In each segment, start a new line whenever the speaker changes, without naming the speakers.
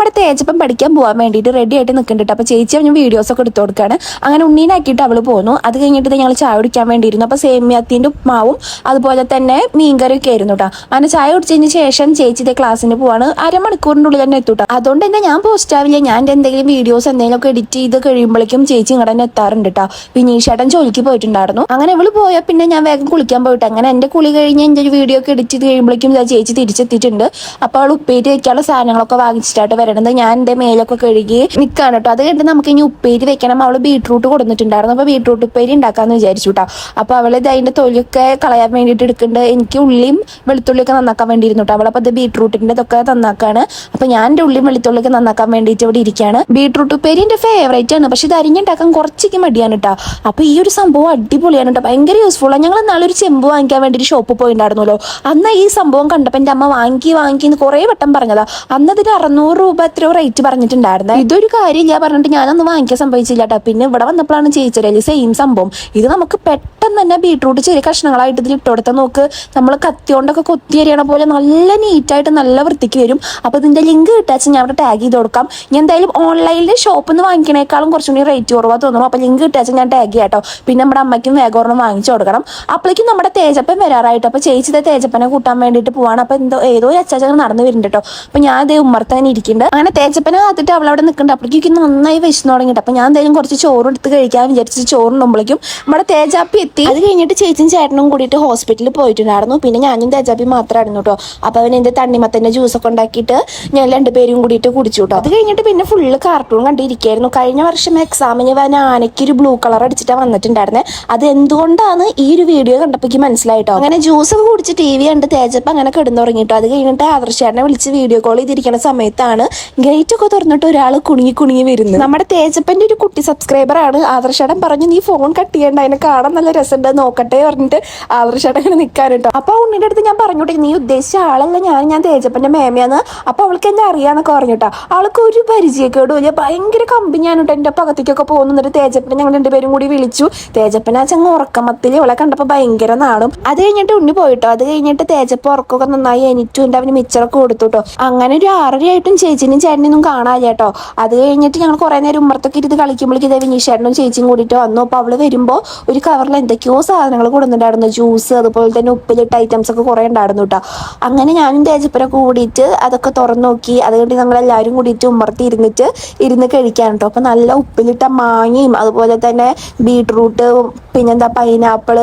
നമ്മുടെ തേജപ്പം പഠിക്കാൻ പോകാൻ വേണ്ടിയിട്ട് റെഡി ആയിട്ട് നിൽക്കുന്നുണ്ട് അപ്പോൾ ചേച്ചി അവന് വീഡിയോസ് ഒക്കെ എടുത്തു കൊടുക്കുകയാണ് അങ്ങനെ ഉണ്ണീനാക്കിയിട്ട് അവൾ പോന്നു. അത് കഴിഞ്ഞിട്ട് ഞങ്ങൾ ചായ കുടിക്കാൻ വേണ്ടിയിരുന്നു. അപ്പോൾ സേമിയത്തിന്റെ ഉപ്മാവും അതുപോലെ തന്നെ മീൻകറിയൊക്കെ ആയിരുന്നു കേട്ടോ അങ്ങനെ ചായ കുടിച്ചതിന് ശേഷം ചേച്ചി ക്ലാസ്സിന് പോവാണ്. അരമണിക്കൂറിന്റെ ഉള്ളിൽ തന്നെ എത്തൂട്ടോ അതുകൊണ്ട് തന്നെ ഞാൻ പോസ്റ്റ് ആവില്ല. ഞാൻ എന്തെങ്കിലും വീഡിയോസ് എന്തെങ്കിലുമൊക്കെ എഡിറ്റ് ചെയ്ത് കഴിയുമ്പോഴേക്കും ചേച്ചി ഇങ്ങടെ തന്നെ എത്താറുണ്ട് കേട്ടോ വിനീഷേട്ടൻ ജോലിക്ക് പോയിട്ടുണ്ടായിരുന്നു. അങ്ങനെ ഇവൾ പോയാൽ പിന്നെ ഞാൻ വേഗം കുളിക്കാൻ പോയിട്ട് അങ്ങനെ എന്റെ കുളി കഴിഞ്ഞ് എന്റെ ഒരു വീഡിയോ ഒക്കെ എഡിറ്റ് ചെയ്ത് കഴിയുമ്പോഴേക്കും ചേച്ചി തിരിച്ചെത്തിയിട്ടുണ്ട്. അപ്പോൾ അവൾ ഉപ്പേറ്റ് വയ്ക്കാനുള്ള സാധനങ്ങളൊക്കെ വാങ്ങിച്ചിട്ടായിട്ട് വരണത് ഞാൻ എന്റെ മേലൊക്കെ കഴുകി നിൽക്കാണ് കേട്ടോ. അത് കണ്ട് നമുക്ക് ഇനി ഉപ്പേരി വെക്കണം. അവൾ ബീട്രൂട്ട് കൊടുത്തിട്ടുണ്ടായിരുന്നു അപ്പോൾ ബീട്രൂട്ട് ഉപ്പേരി ഉണ്ടാക്കാന്ന് വിചാരിച്ചു കേട്ടോ അപ്പോൾ അവൾ ഇത് അതിന്റെ തൊലിയൊക്കെ കളയാൻ വേണ്ടിട്ട് എടുക്കുന്നുണ്ട് എനിക്ക് ഉള്ളിയും വെളുത്തുള്ളിയൊക്കെ നന്നാക്കാൻ വേണ്ടിയിരുന്നു കേട്ടോ അവളപ്പോൾ അത് ബീട്രൂട്ടിന്റെ ഇതൊക്കെ നന്നാക്കാണ്. അപ്പോൾ ഞാൻ എന്റെ ഉള്ളിയും വെളുത്തുള്ളിയൊക്കെ നന്നാക്കാൻ വേണ്ടിയിട്ട് ഇവിടെ ഇരിക്കുകയാണ് ബീട്രൂട്ട് ഉപ്പേരി എന്റെ ഫേവറേറ്റ് ആണ്. പക്ഷെ ഇത് അരിഞ്ഞുണ്ടാക്കാൻ കുറച്ചൊക്കെ മടിയാണ് കേട്ടോ അപ്പോൾ ഈ ഒരു സംഭവം അടിപൊളിയാണ് കേട്ടോ ഭയങ്കര യൂസ്ഫുൾ ആണ് ഞങ്ങൾ ഒരു ചെമ്പ് വാങ്ങിക്കാൻ വേണ്ടിയിട്ട് ഷോപ്പിൽ പോയിട്ടുണ്ടായിരുന്നല്ലോ അന്ന് ഈ സംഭവം കണ്ടപ്പോൾ എന്റെ അമ്മ വാങ്ങി വാങ്ങി കുറെ കുറേ വട്ടം പറഞ്ഞതാ. അന്നതിന് അറുന്നൂറ് രൂപ എത്രയോ റേറ്റ് പറഞ്ഞിട്ടുണ്ടായിരുന്നത് ഇതൊരു കാര്യം ഞാൻ പറഞ്ഞിട്ട് ഞാനൊന്നും വാങ്ങിക്കാൻ സംഭവിച്ചില്ല കേട്ടോ പിന്നെ ഇവിടെ വന്നപ്പോഴാണ് ചേച്ചി സെയിം സംഭവം. ഇത് നമുക്ക് പെട്ടെന്ന് തന്നെ ബീട്രൂട്ട് ചെറിയ കഷ്ണങ്ങളായിട്ട് ഇതിൽ ഇട്ട് കൊടുത്താൽ നോക്ക്. നമ്മൾ കത്തിയോണ്ടൊക്കെ കൊത്തി എറിയണ പോലെ നല്ല നീറ്റായിട്ട് നല്ല വൃത്തിക്ക് വരും. അപ്പോൾ ഇതിന്റെ ലിങ്ക് കിട്ടാച്ച ഞാൻ അവിടെ ടാഗ് ചെയ്ത് കൊടുക്കാം. ഞാൻ എന്തായാലും ഓൺലൈനിൽ ഷോപ്പിൽ നിന്ന് വാങ്ങിക്കണേക്കാളും കുറച്ചും കൂടി റേറ്റ് കുറവാ തോന്നുന്നു. അപ്പോൾ ലിങ്ക് കിട്ടാച്ച ഞാൻ ടാഗ് ചെയ്യാട്ടോ. പിന്നെ നമ്മുടെ അമ്മയ്ക്കും വേഗം വാങ്ങിച്ചു കൊടുക്കണം. അപ്പോഴേക്കും നമ്മുടെ തേജപ്പൻ വരാറായിട്ട്. അപ്പോൾ ചേച്ചിയുടെ തേജപ്പനെ കൂട്ടാൻ വേണ്ടിയിട്ട് പോവാണ്. അപ്പോൾ എന്തോ ഏതോ ഒരു അച്ചാച്ചകൾ നടന്നു വരുന്നുണ്ട് കേട്ടോ അപ്പോൾ ഞാൻ അതേ ഉമ്മർത്താൻ ഇരിക്കുന്നുണ്ട്. അങ്ങനെ തേജപ്പനെ കാത്തിട്ട് അവളവിടെ നിൽക്കുന്നുണ്ട്. അപ്പോഴേക്കും നന്നായി വിശന്നു തുടങ്ങിയിട്ട് അപ്പോൾ ഞാൻ എന്തായാലും കുറച്ച് ചോറ് എടുത്ത് കഴിക്കാൻ വിചാരിച്ച് ചോറുണ്ടുമ്പോഴേക്കും നമ്മുടെ തേജാപ്പി എത്തി. അത് കഴിഞ്ഞിട്ട് ചേച്ചിയും ചേട്ടനും കൂടിയിട്ട് ഹോസ്പിറ്റലിൽ പോയിട്ടുണ്ടായിരുന്നു. പിന്നെ ഞാനും തേജാബി മാത്രമായിരുന്നു കേട്ടോ അപ്പോൾ അവൻ എന്റെ എന്റെ ജ്യൂസ് ജ്യൂസൊക്കെ ഉണ്ടാക്കിയിട്ട് ഞാൻ രണ്ടുപേരും കൂടിയിട്ട് കുടിച്ചു കേട്ടോ അത് കഴിഞ്ഞിട്ട് പിന്നെ ഫുള്ള് കാർട്ടൂൺ കണ്ടിരിക്കുകയായിരുന്നു കഴിഞ്ഞ വർഷം എക്സാമിന് വൻ ആനയ്ക്ക് ഒരു ബ്ലൂ കളർ അടിച്ചിട്ടാണ് വന്നിട്ടുണ്ടായിരുന്നത് അത് എന്തുകൊണ്ടാണ് ഈ ഒരു വീഡിയോ കണ്ടപ്പോ മനസ്സിലായിട്ടോ അങ്ങനെ ജ്യൂസ് ഒക്കെ കുടിച്ച് ടി വി കണ്ട് തേജപ്പ് അങ്ങനെ കിടന്നുറങ്ങിട്ടോ അത് കഴിഞ്ഞിട്ട് ആദർശേട്ടനെ വിളിച്ച് വീഡിയോ കോൾ ചെയ്തിരിക്കുന്ന സമയത്താണ് ഗേറ്റ് ഒക്കെ തുറന്നിട്ട് ഒരാൾ കുണുങ്ങി കുണുങ്ങി വരുന്നത്. നമ്മുടെ തേജപ്പന്റെ ഒരു കുട്ടി സബ്സ്ക്രൈബർ ആണ്. ആദർശേട്ടൻ പറഞ്ഞു നീ ഫോൺ കട്ട് ചെയ്യേണ്ട. അതിനെ കാണാൻ നല്ല രസമുണ്ട് നോക്കട്ടെ പറഞ്ഞിട്ട് ആദർശേട്ടൻ ഇങ്ങനെ നിൽക്കാൻ കേട്ടോ. അപ്പൊ ആ ഉണ്ണിന്റെ അടുത്ത് ഞാൻ പറഞ്ഞോട്ടെ നീ ഉദ്ദേശിച്ച ആളല്ല ഞാൻ ഞാൻ തേജപ്പന്റെ മേമയാന്ന്. അപ്പൊ അവൾക്ക് എന്നെ അറിയാന്നൊക്കെ പറഞ്ഞിട്ടോ അവൾക്ക് ഒരു പരിചയക്കേടും ഇല്ല. ഭയങ്കര കമ്പനിയാണ് കേട്ടോ എന്റെ പകത്തേക്കൊക്കെ പോകുന്നിട്ട് തേജപ്പനെ ഞങ്ങൾ രണ്ടുപേരും കൂടി വിളിച്ചു. തേജപ്പന ചങ്ങ ഉറക്കമത്തിൽ അവളെ കണ്ടപ്പോ ഭയങ്കര നാളും അത് കഴിഞ്ഞിട്ട് ഉണ്ണി പോയിട്ടോ അത് കഴിഞ്ഞിട്ട് തേജപ്പ ഉറക്കമൊക്കെ നന്നായി. എനിക്കും എന്റെ അവന് മിച്ചറൊക്കെ കൊടുത്തു കേട്ടോ. അങ്ങനെ ഒരു ആറരയായിട്ടും ചേച്ചിനും ചേട്ടനൊന്നും കാണാനില്ല കേട്ടോ. അത് കഴിഞ്ഞിട്ട് ഞങ്ങൾ കുറെ നേരം ഉമ്മർത്തൊക്കെ ഇരുന്ന് കളിക്കുമ്പോഴേക്ക് ഇതേ വിനീഷേട്ടനും ചേച്ചിയും കൂടിയിട്ട് വന്നു. അപ്പോൾ അവൾ വരുമ്പോൾ ഒരു കവറിൽ എന്തൊക്കെയോ സാധനങ്ങൾ കൊടുത്തിട്ടുണ്ടായിരുന്നു. ജ്യൂസ് അതുപോലെ തന്നെ ഉപ്പിലിട്ട ഐറ്റംസ് ഒക്കെ കുറേ ഉണ്ടായിരുന്നു കേട്ടോ അങ്ങനെ ഞാനും തേജപ്പനൊക്കെ കൂടിയിട്ട് അതൊക്കെ തുറന്നു നോക്കി. അത് കഴിഞ്ഞ് ഞങ്ങൾ എല്ലാവരും കൂടിയിട്ട് ഉമ്മർത്തി ഇരുന്നിട്ട് ഇരുന്ന് കഴിക്കാൻ കേട്ടോ അപ്പോൾ നല്ല ഉപ്പിലിട്ട മാങ്ങയും അതുപോലെ തന്നെ ബീട്രൂട്ട് പിന്നെന്താ പൈനാപ്പിൾ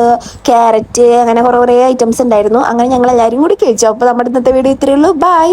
ക്യാരറ്റ് അങ്ങനെ കുറേ കുറേ ഐറ്റംസ് ഉണ്ടായിരുന്നു. അങ്ങനെ ഞങ്ങൾ എല്ലാവരും കൂടി കഴിച്ചു. അപ്പോൾ നമ്മുടെ ഇന്നത്തെ വീഡിയോ ഇത്രയേ ഉള്ളൂ. ബൈ